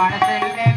பாட்டு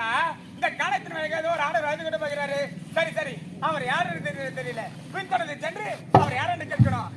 பார்த்தா இந்த காலத்தின் மேலே ஏதோ ஒரு ஆடர் வந்து போகிறாரு. சரி சரி. அவர் யாருன்னு தெரியல தெரியல. பின்தொடர்ந்து சென்று அவர் யாருன்னு கேட்கணும்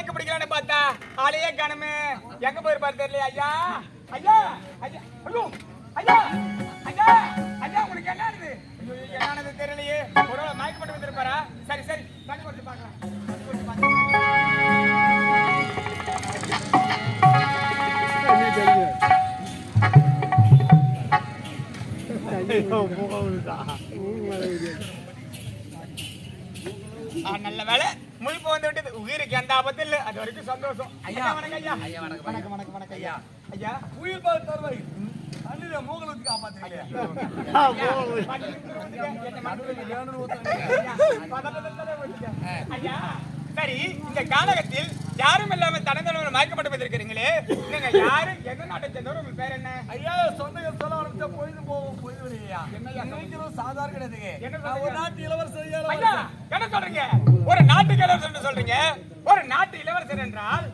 அடக்கு பிடிக்கலான்னு பார்த்தா ஆளையே காணுமே. எங்க போயிருப்பாரு தெரியல ஐயா ஐயா ஐயா ஐயோ ஐயா ஐயா ஐயா உங்களுக்கு என்ன ஆனது? ஐயோ தெரியலையே. ஒரு மயக்கப்பட்டு வந்திருப்பாரா சரி சரி தண்ணி கொடுத்து பார்க்கலாம். நல்ல வேலை. முழிப்பு வந்து விட்டது உயிருக்கு எந்த ஆபத்தும் இல்லை அது வரைக்கும் சந்தோஷம் ஐயா வணக்கம் ஐயா ஐயா வணக்கம் வணக்கம் வணக்கம் வணக்கம் ஐயா ஐயா உயிர் பால் தருவாய் தண்ணியில மூகலுக்கு காப்பாத்துறீங்க ஐயா சரி இந்த காலகத்தில் யாரும் இல்லாம தனதனவர் மயக்கப்பட்டு வந்திருக்கிறீங்களே நீங்க யாரு உங்க பேர் என்ன? ஐயா சொந்தங்கள் சொல்ல ஆரம்பிச்சா பொழுது போகும் பொழுது நீங்களும் சாதாரண கிடையாதுங்க என்ன ஒரு? நாட்டு இளவரசர் ஐயா என்ன சொல்றீங்க? ஒரு நாட்டுக்கு இளவரசர் சொல்றீங்க. ஒரு நாட்டு இளவரசர் என்றால்